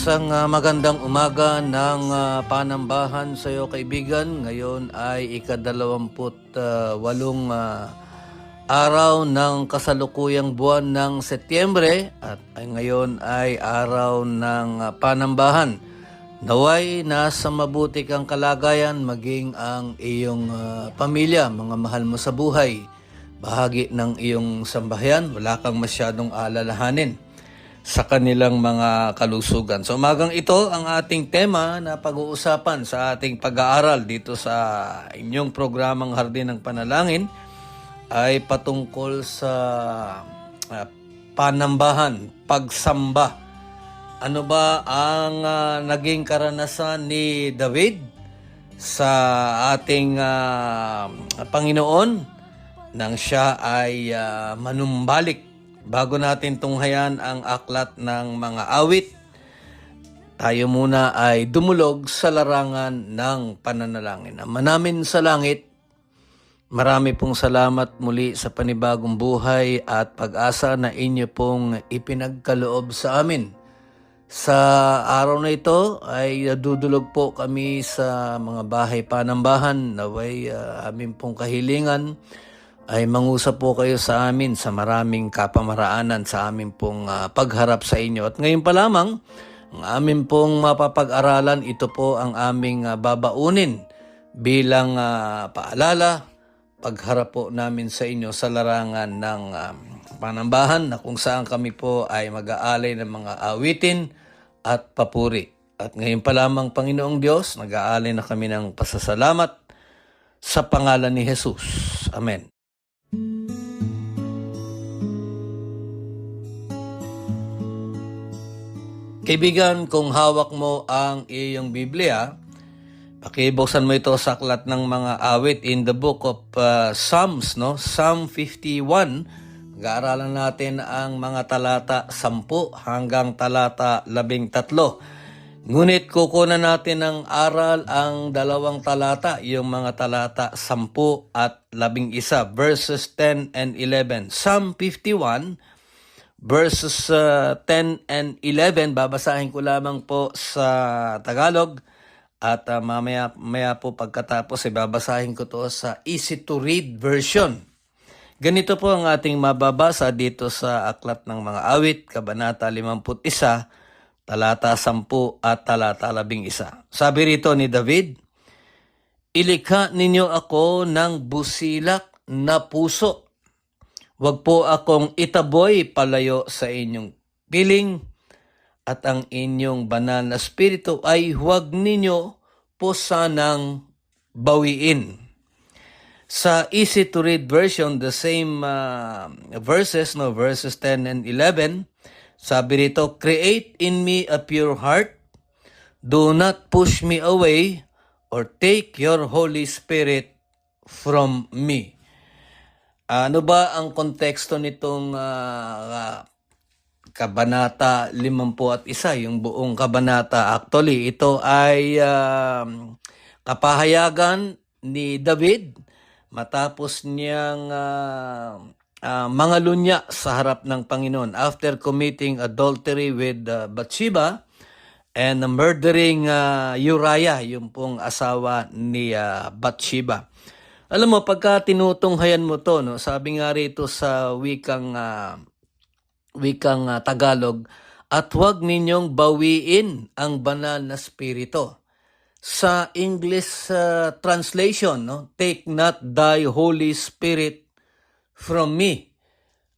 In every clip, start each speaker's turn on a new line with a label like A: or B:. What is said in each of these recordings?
A: Isang ah, magandang umaga ng ah, panambahan sa iyo kaibigan. Ngayon ay ikadalawamput ah, walong ah, araw ng kasalukuyang buwan ng Setyembre at ay ngayon ay araw ng ah, panambahan. Naway nasa mabuti kang kalagayan maging ang iyong ah, pamilya, mga mahal mo sa buhay. Bahagi ng iyong sambahayan, wala kang masyadong alalahanin sa kanilang mga kalusugan. So umagang ito ang ating tema na pag-uusapan sa ating pag-aaral dito sa inyong programang Hardin ng Panalangin ay patungkol sa ah, panambahan, pagsamba. Ano ba ang ah, naging karanasan ni David sa ating ah, Panginoon nang siya ay ah, manumbalik Bago natin tunghayan ang aklat ng mga awit, tayo muna ay dumulog sa larangan ng pananalangin. Ama namin sa langit, marami pong salamat muli sa panibagong buhay at pag-asa na inyo pong ipinagkaloob sa amin. Sa araw na ito ay dudulog po kami sa mga bahay panambahan naway uh, amin pong kahilingan ay mangusap po kayo sa amin sa maraming kapamaraanan sa amin pong ah, pagharap sa inyo. At ngayon pa lamang, ang amin pong mapapag-aralan, ito po ang aming ah, babaunin bilang ah, paalala, pagharap po namin sa inyo sa larangan ng ah, panambahan na kung saan kami po ay mag-aalay ng mga awitin at papuri. At ngayon pa lamang, Panginoong Diyos, nag-aalay na kami ng pasasalamat sa pangalan ni Jesus. Amen. Kaibigan, kung hawak mo ang iyong Biblia, pakibuksan mo ito sa aklat ng mga awit in the book of uh, Psalms, no? Psalm 51. Mag-aaralan natin ang mga talata 10 hanggang talata 13. Ngunit kukunan natin ng aral ang dalawang talata, yung mga talata 10 at 11, verses 10 and 11. Psalm 51, verses uh, 10 and 11 babasahin ko lamang po sa Tagalog at uh, mamaya maya po pagkatapos ay babasahin ko to sa easy to read version. Ganito po ang ating mababasa dito sa Aklat ng Mga Awit, Kabanata 51, talata 10 at talata 11. Sabi rito ni David, Ilikha ninyo ako ng busilak na puso Huwag po akong itaboy palayo sa inyong piling at ang inyong banal na spirito ay huwag ninyo po sanang bawiin. Sa easy to read version, the same uh, verses, no, verses 10 and 11, sabi rito, Create in me a pure heart, do not push me away, or take your Holy Spirit from me. Ano ba ang konteksto nitong ah, kabanata 50 at isa, yung buong kabanata? Actually, ito ay um, kapahayagan ni David matapos niyang ah, ah, mga lunya sa harap ng Panginoon after committing adultery with uh, Bathsheba and murdering uh, Uriah, yung pong asawa ni uh, Bathsheba. Alam mo, pagka tinutunghayan mo to, no, sabi nga rito sa wikang ah, wikang ah, Tagalog, at huwag ninyong bawiin ang banal na spirito. sa English uh, translation, no? Take not thy Holy Spirit from me.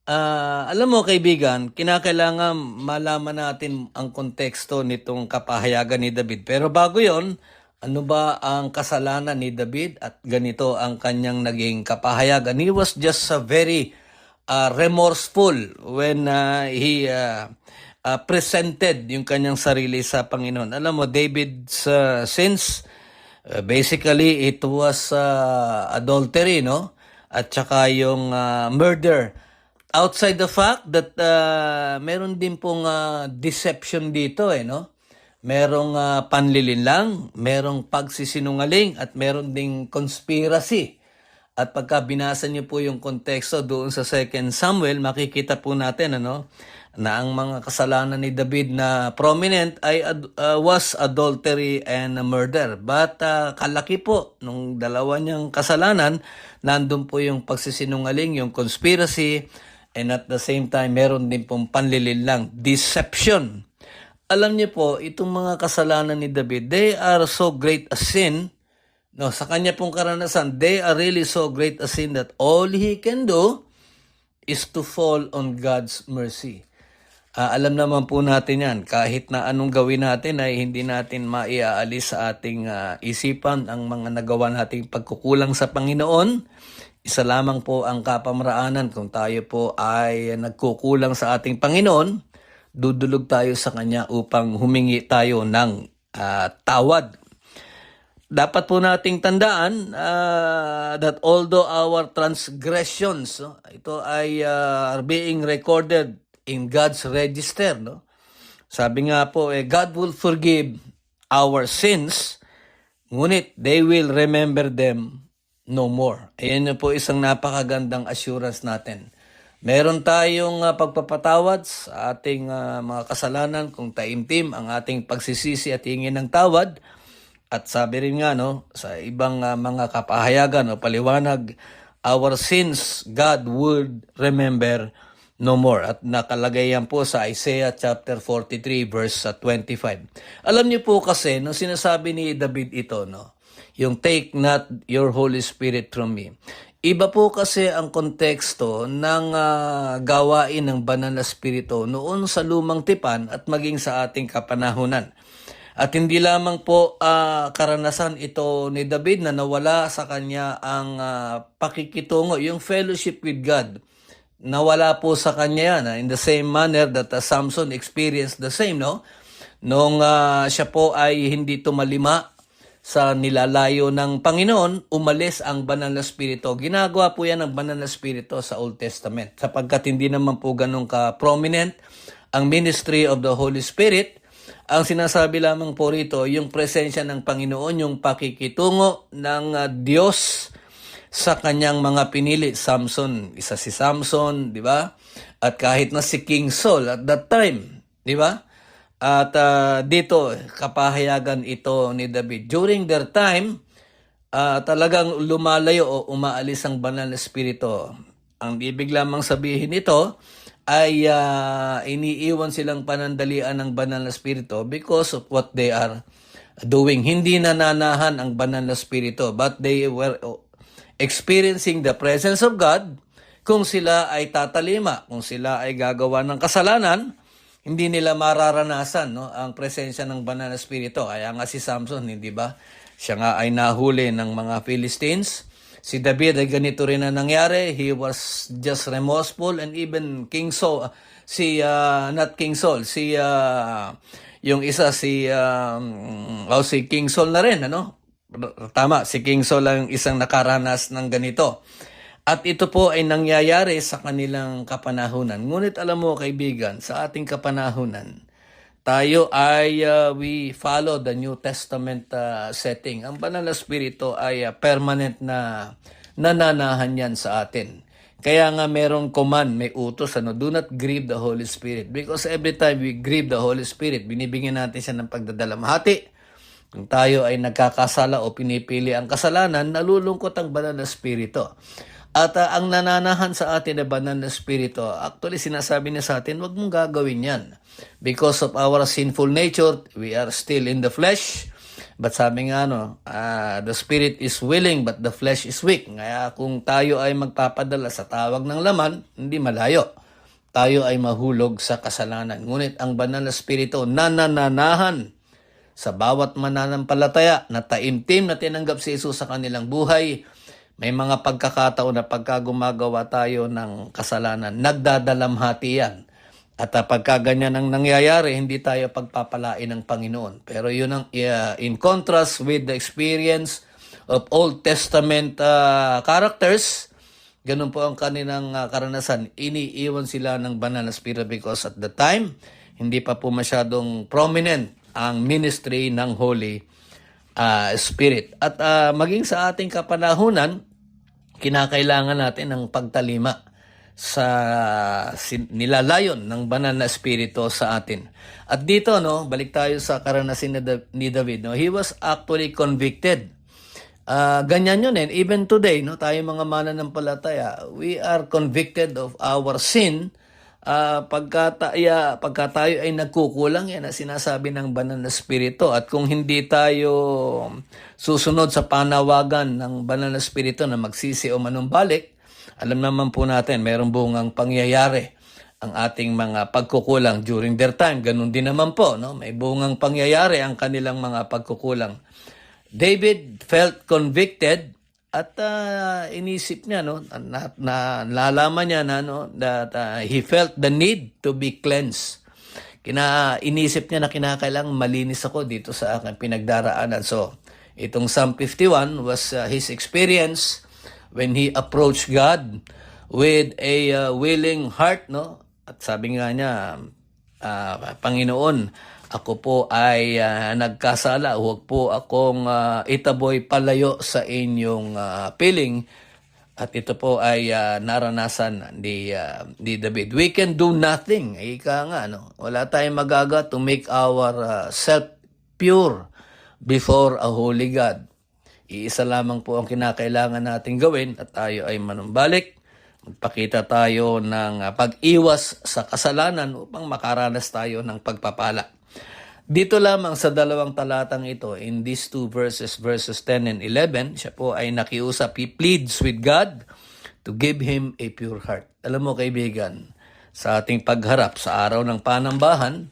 A: Ah, alam mo kaibigan, kinakailangan malaman natin ang konteksto nitong kapahayagan ni David. Pero bago 'yon, ano ba ang kasalanan ni David at ganito ang kanyang naging kapahayagan? He was just a very uh, remorseful when uh, he uh, uh, presented yung kanyang sarili sa Panginoon. Alam mo, David's uh, sins, uh, basically it was uh, adultery, no? At saka yung uh, murder. Outside the fact that uh, meron din pong uh, deception dito, eh, no? Merong uh, panlilinlang, merong pagsisinungaling, at meron ding conspiracy. At pagka binasa niyo po yung konteksto doon sa 2 Samuel, makikita po natin ano na ang mga kasalanan ni David na prominent ay uh, was adultery and murder. But uh, kalaki po nung dalawa niyang kasalanan, nandun po yung pagsisinungaling, yung conspiracy, and at the same time meron din pong panlilinlang, deception. Alam niyo po, itong mga kasalanan ni David, they are so great a sin No, sa kanya pong karanasan, they are really so great a sin that all he can do is to fall on God's mercy. Ah, alam naman po natin yan, kahit na anong gawin natin ay hindi natin maiaalis sa ating ah, isipan ang mga nagawa nating pagkukulang sa Panginoon. Isa lamang po ang kapamaraanan kung tayo po ay nagkukulang sa ating Panginoon, dudulog tayo sa Kanya upang humingi tayo ng ah, tawad dapat po nating tandaan ah, that although our transgressions ito ay are being recorded in God's register no? Sabi nga po eh God will forgive our sins ngunit they will remember them no more. Ayan po isang napakagandang assurance natin. Meron tayong ah, pagpapatawad sa ating ah, mga kasalanan kung taimtim ang ating pagsisisi at hingin ng tawad. At sabi rin nga no, sa ibang uh, mga kapahayagan o paliwanag, our sins God would remember no more. At nakalagay yan po sa Isaiah chapter 43 verse uh, 25. Alam niyo po kasi, nung sinasabi ni David ito, no, yung take not your Holy Spirit from me. Iba po kasi ang konteksto ng uh, gawain ng banal na spirito noon sa lumang tipan at maging sa ating kapanahunan. At hindi lamang po ah, karanasan ito ni David na nawala sa kanya ang ah, pakikitungo, yung fellowship with God. Nawala po sa kanya yan. ah, in the same manner that ah, Samson experienced the same, no? Nung ah, siya po ay hindi tumalima sa nilalayo ng Panginoon, umalis ang banal na spirito. Ginagawa po yan ng banal na spirito sa Old Testament. Sapagkat hindi naman po ganun ka-prominent ang ministry of the Holy Spirit, ang sinasabi lamang po rito, yung presensya ng Panginoon, yung pakikitungo ng ah, Diyos sa kanyang mga pinili. Samson, isa si Samson, di ba? At kahit na si King Saul at that time, di ba? At ah, dito, kapahayagan ito ni David. During their time, ah, talagang lumalayo o umaalis ang banal na espiritu. Ang ibig lamang sabihin nito ay ah, iniiwan silang panandalian ng banal na espiritu because of what they are doing. Hindi nananahan ang banal na espiritu but they were experiencing the presence of God kung sila ay tatalima, kung sila ay gagawa ng kasalanan, hindi nila mararanasan no, ang presensya ng banal na espiritu. Kaya nga si Samson, hindi ba? Siya nga ay nahuli ng mga Philistines. Si David ay ganito rin ang nangyari. He was just remorseful and even King Saul, si, ah, not King Saul, si, ah, yung isa si, um, oh, si King Saul na rin, ano? Tama, si King Saul ang isang nakaranas ng ganito. At ito po ay nangyayari sa kanilang kapanahunan. Ngunit alam mo kaibigan, sa ating kapanahunan, tayo ay uh, we follow the New Testament uh, setting. Ang banal na spirito ay uh, permanent na nananahan yan sa atin. Kaya nga merong command, may utos, ano, do not grieve the Holy Spirit. Because every time we grieve the Holy Spirit, binibigyan natin siya ng pagdadalamhati. Kung tayo ay nagkakasala o pinipili ang kasalanan, nalulungkot ang banal na spirito. At ah, ang nananahan sa atin na banal na spirito, actually sinasabi niya sa atin, huwag mong gagawin yan. Because of our sinful nature, we are still in the flesh. But sabi nga no, ah, the spirit is willing but the flesh is weak. Kaya kung tayo ay magpapadala sa tawag ng laman, hindi malayo. Tayo ay mahulog sa kasalanan. Ngunit ang banal na spirito nanananahan sa bawat mananampalataya na taimtim na tinanggap si Jesus sa kanilang buhay, may mga pagkakataon na pagka gumagawa tayo ng kasalanan, nagdadalamhati yan. At uh, pagka ang nangyayari, hindi tayo pagpapalain ng Panginoon. Pero yun ang uh, in contrast with the experience of Old Testament uh, characters, ganun po ang kanilang uh, karanasan. Iniiwan sila ng banal na spirit because at the time, hindi pa po masyadong prominent ang ministry ng Holy uh, Spirit. At uh, maging sa ating kapanahunan, kinakailangan natin ng pagtalima sa nilalayon ng banal na espiritu sa atin. At dito no, balik tayo sa karanasan ni, Da- ni David no. He was actually convicted. Ah, ganyan yun eh. Even today, no, tayo mga mananampalataya, we are convicted of our sin Ah, pagka, tayo, pagka tayo ay nagkukulang, yan ang sinasabi ng banal na spirito. At kung hindi tayo susunod sa panawagan ng banal na spirito na magsisi o manumbalik, alam naman po natin, meron bungang pangyayari ang ating mga pagkukulang during their time. Ganun din naman po, no? may bungang pangyayari ang kanilang mga pagkukulang. David felt convicted at ah, inisip niya no na, na nalaman niya na no that ah, he felt the need to be cleansed. Kina inisip niya na kinakailangan malinis ako dito sa aking pinagdaraanan. So, itong Psalm 51 was ah, his experience when he approached God with a ah, willing heart no. At sabi nga niya ah, Panginoon, ako po ay ah, nagkasala. Huwag po akong ah, itaboy palayo sa inyong ah, piling. At ito po ay ah, naranasan ni, ah, ni David. We can do nothing. Ika nga, no? Wala tayong magaga to make our ah, self pure before a holy God. Iisa lamang po ang kinakailangan nating gawin at tayo ay manumbalik. Magpakita tayo ng pag-iwas sa kasalanan upang makaranas tayo ng pagpapala. Dito lamang sa dalawang talatang ito, in these two verses, verses 10 and 11, siya po ay nakiusap, he pleads with God to give him a pure heart. Alam mo kaibigan, sa ating pagharap sa araw ng panambahan,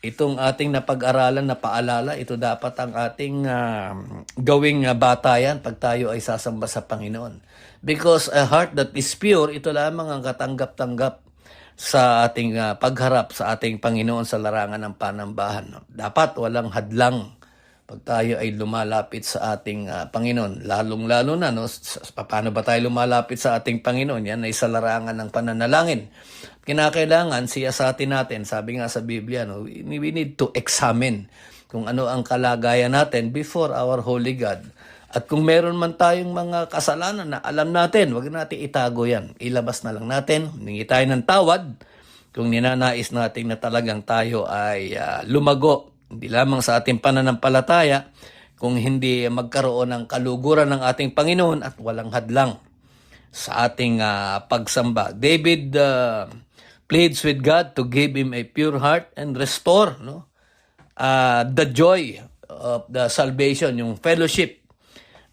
A: itong ating napag-aralan na paalala, ito dapat ang ating ah, gawing ah, batayan pag tayo ay sasamba sa Panginoon. Because a heart that is pure, ito lamang ang katanggap-tanggap sa ating ah, pagharap sa ating Panginoon sa larangan ng panambahan. no? Dapat walang hadlang pag tayo ay lumalapit sa ating ah, Panginoon. Lalong-lalo na, no, paano ba tayo lumalapit sa ating Panginoon? Yan ay sa larangan ng pananalangin. Kinakailangan siya sa atin natin, sabi nga sa Biblia, no, we need to examine kung ano ang kalagayan natin before our Holy God. At kung meron man tayong mga kasalanan na alam natin, wag natin itago yan. Ilabas na lang natin, humingi tayo ng tawad kung ninanais natin na talagang tayo ay ah, lumago, hindi lamang sa ating pananampalataya, kung hindi magkaroon ng kaluguran ng ating Panginoon at walang hadlang sa ating ah, pagsamba. David ah, pleads with God to give him a pure heart and restore no ah, the joy of the salvation, yung fellowship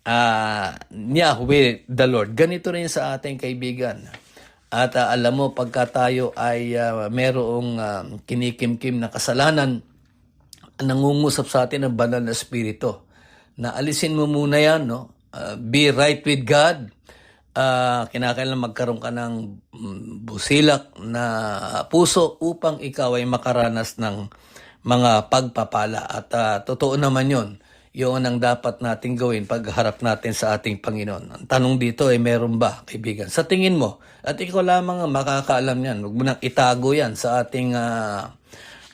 A: ah, niya with the Lord. Ganito rin sa ating kaibigan. At ah, alam mo, pagka tayo ay ah, merong ah, kinikimkim na kasalanan, nangungusap sa atin ang banal na espiritu. Na alisin mo muna yan, no? Ah, be right with God. Ah, kinakailangan magkaroon ka ng mm, busilak na puso upang ikaw ay makaranas ng mga pagpapala. At ah, totoo naman yon yun ang dapat nating gawin pagharap natin sa ating Panginoon. Ang tanong dito ay meron ba, kaibigan? Sa tingin mo, at ikaw lamang ang makakaalam yan, huwag mo nang itago yan sa ating ah,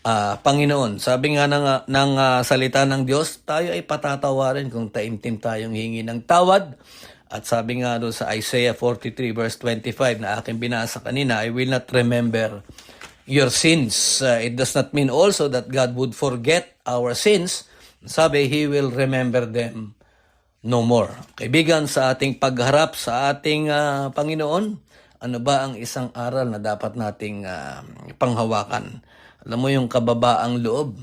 A: ah, Panginoon. Sabi nga ng, ng ah, salita ng Diyos, tayo ay patatawarin kung taimtim tayong hingi ng tawad. At sabi nga doon sa Isaiah 43 verse 25 na aking binasa kanina, I will not remember your sins. Uh, it does not mean also that God would forget our sins. Sabi, He will remember them no more. Kaibigan, sa ating pagharap sa ating ah, Panginoon, ano ba ang isang aral na dapat nating ah, panghawakan? Alam mo yung kababaang loob,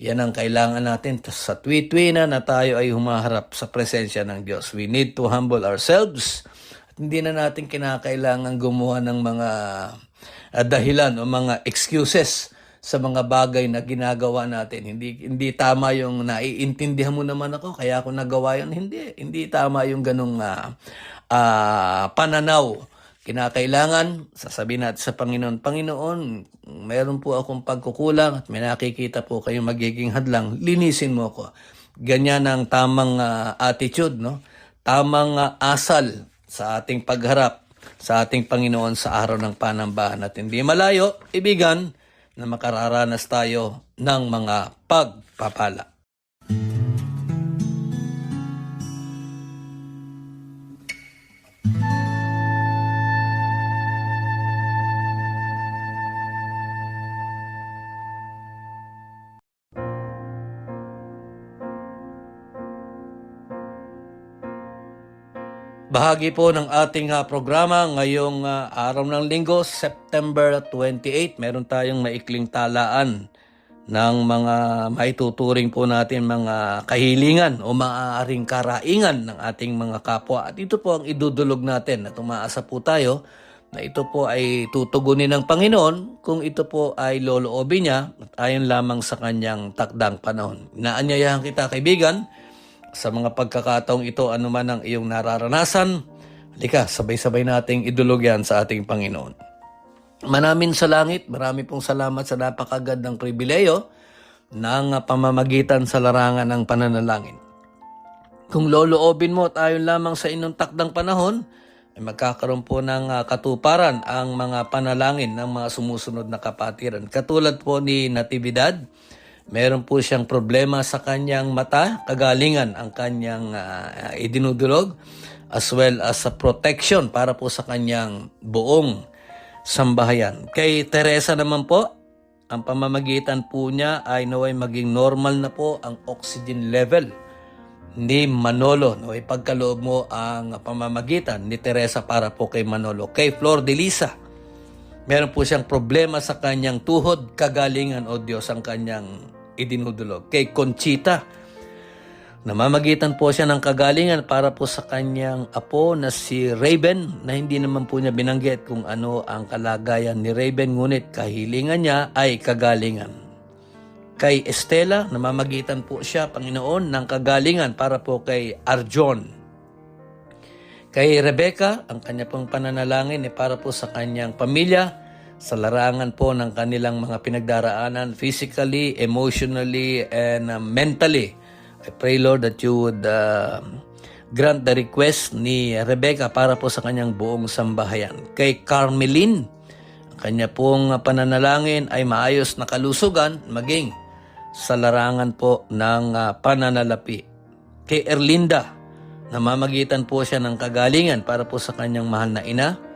A: Yan ang kailangan natin sa tuwi-tuwi na na tayo ay humaharap sa presensya ng Diyos. We need to humble ourselves. At hindi na natin kinakailangan gumawa ng mga ah, dahilan o mga excuses sa mga bagay na ginagawa natin. Hindi hindi tama yung naiintindihan mo naman ako kaya ako nagawa yun. Hindi hindi tama yung ganung ah, ah, pananaw. Kinakailangan sasabihin natin sa Panginoon, Panginoon, meron po akong pagkukulang at may nakikita po kayong magiging hadlang, linisin mo ako. Ganyan ang tamang ah, attitude, no? Tamang ah, asal sa ating pagharap sa ating Panginoon sa araw ng panambahan at hindi malayo, ibigan na makararanas tayo ng mga pagpapala. Bahagi po ng ating ah, programa ngayong ah, araw ng linggo, September 28. Meron tayong maikling talaan ng mga maituturing po natin mga kahilingan o maaaring karaingan ng ating mga kapwa. At ito po ang idudulog natin at umaasa po tayo na ito po ay tutugunin ng Panginoon kung ito po ay loloobin niya at ayon lamang sa kanyang takdang panahon. Inaanyayahan kita kaibigan sa mga pagkakataong ito, ano man ang iyong nararanasan, halika, sabay-sabay nating idulog yan sa ating Panginoon. Manamin sa langit, marami pong salamat sa napakagandang pribileyo ng pamamagitan sa larangan ng pananalangin. Kung loloobin mo at ayon lamang sa inyong takdang panahon, ay magkakaroon po ng uh, katuparan ang mga panalangin ng mga sumusunod na kapatiran. Katulad po ni Natividad, Meron po siyang problema sa kanyang mata, kagalingan ang kanyang ah, idinudulog, as well as sa protection para po sa kanyang buong sambahayan. Kay Teresa naman po, ang pamamagitan po niya ay naway maging normal na po ang oxygen level ni Manolo. Naway pagkaloob mo ang pamamagitan ni Teresa para po kay Manolo. Kay Flor de Lisa, Meron po siyang problema sa kanyang tuhod, kagalingan o Diyos ang kanyang idinudulog. Kay Conchita, namamagitan po siya ng kagalingan para po sa kanyang apo na si Raven na hindi naman po niya binanggit kung ano ang kalagayan ni Raven ngunit kahilingan niya ay kagalingan. Kay Estela, namamagitan po siya, Panginoon, ng kagalingan para po kay Arjon. Kay Rebecca, ang kanya pong pananalangin ay para po sa kanyang pamilya, sa larangan po ng kanilang mga pinagdaraanan physically, emotionally, and uh, mentally. I pray Lord that you would uh, grant the request ni Rebecca para po sa kanyang buong sambahayan. Kay Carmelin, ang kanya pong pananalangin ay maayos na kalusugan maging sa larangan po ng uh, pananalapi. Kay Erlinda, namamagitan po siya ng kagalingan para po sa kanyang mahal na ina.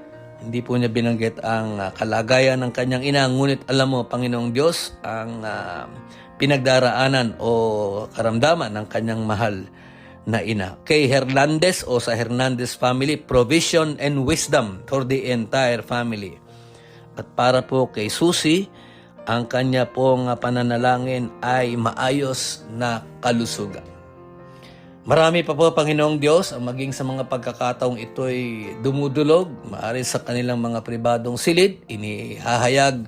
A: Hindi po niya binanggit ang uh, kalagayan ng kanyang ina, ngunit alam mo, Panginoong Diyos, ang uh, pinagdaraanan o karamdaman ng kanyang mahal na ina. Kay Hernandez o sa Hernandez family, provision and wisdom for the entire family. At para po kay Susie, ang kanya pong pananalangin ay maayos na kalusugan. Marami pa po, Panginoong Diyos, ang maging sa mga pagkakataong ito'y dumudulog, maari sa kanilang mga pribadong silid, inihahayag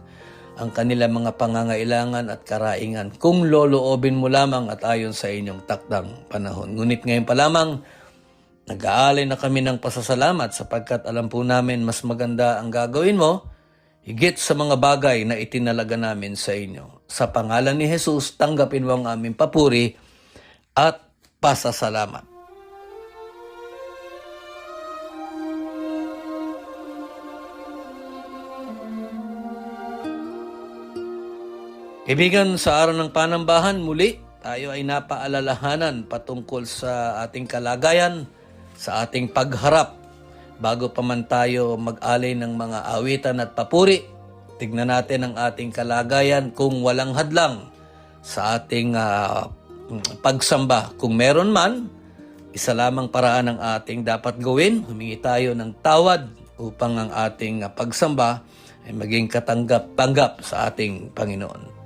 A: ang kanilang mga pangangailangan at karaingan kung loloobin mo lamang at ayon sa inyong takdang panahon. Ngunit ngayon pa lamang, nag-aalay na kami ng pasasalamat sapagkat alam po namin mas maganda ang gagawin mo higit sa mga bagay na itinalaga namin sa inyo. Sa pangalan ni Jesus, tanggapin mo ang aming papuri at pasasalamat. Kaibigan, sa araw ng panambahan, muli tayo ay napaalalahanan patungkol sa ating kalagayan, sa ating pagharap. Bago pa man tayo mag-alay ng mga awitan at papuri, tignan natin ang ating kalagayan kung walang hadlang sa ating ah, pagsamba. Kung meron man, isa lamang paraan ang ating dapat gawin. Humingi tayo ng tawad upang ang ating pagsamba ay maging katanggap-tanggap sa ating Panginoon.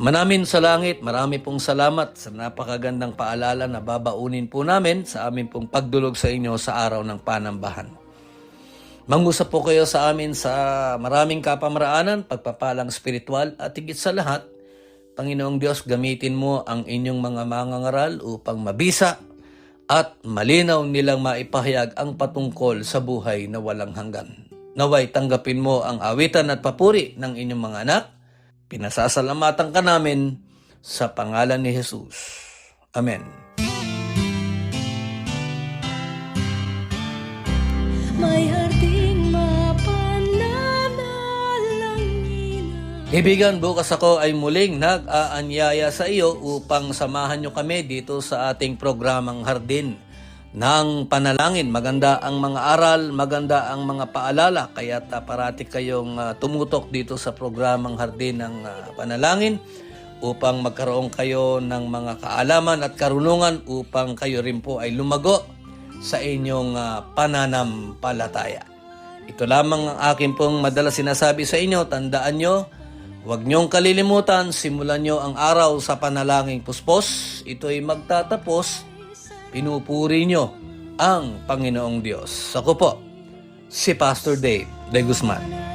A: Manamin sa langit, marami pong salamat sa napakagandang paalala na babaunin po namin sa amin pong pagdulog sa inyo sa araw ng panambahan. Mangusap po kayo sa amin sa maraming kapamaraanan, pagpapalang spiritual at higit sa lahat, Panginoong Diyos, gamitin mo ang inyong mga mangangaral upang mabisa at malinaw nilang maipahayag ang patungkol sa buhay na walang hanggan. Naway tanggapin mo ang awitan at papuri ng inyong mga anak. Pinasasalamatan ka namin sa pangalan ni Jesus. Amen.
B: May
A: Ibigan, bukas ako ay muling nag-aanyaya sa iyo upang samahan nyo kami dito sa ating programang Hardin ng Panalangin. Maganda ang mga aral, maganda ang mga paalala, kaya parati kayong ah, tumutok dito sa programang Hardin ng ah, Panalangin upang magkaroon kayo ng mga kaalaman at karunungan upang kayo rin po ay lumago sa inyong ah, pananampalataya. Ito lamang ang akin pong madalas sinasabi sa inyo. Tandaan nyo, huwag niyong kalilimutan, simulan nyo ang araw sa panalangin puspos. Ito ay magtatapos, pinupuri nyo ang Panginoong Diyos. Ako po, si Pastor Dave de Guzman.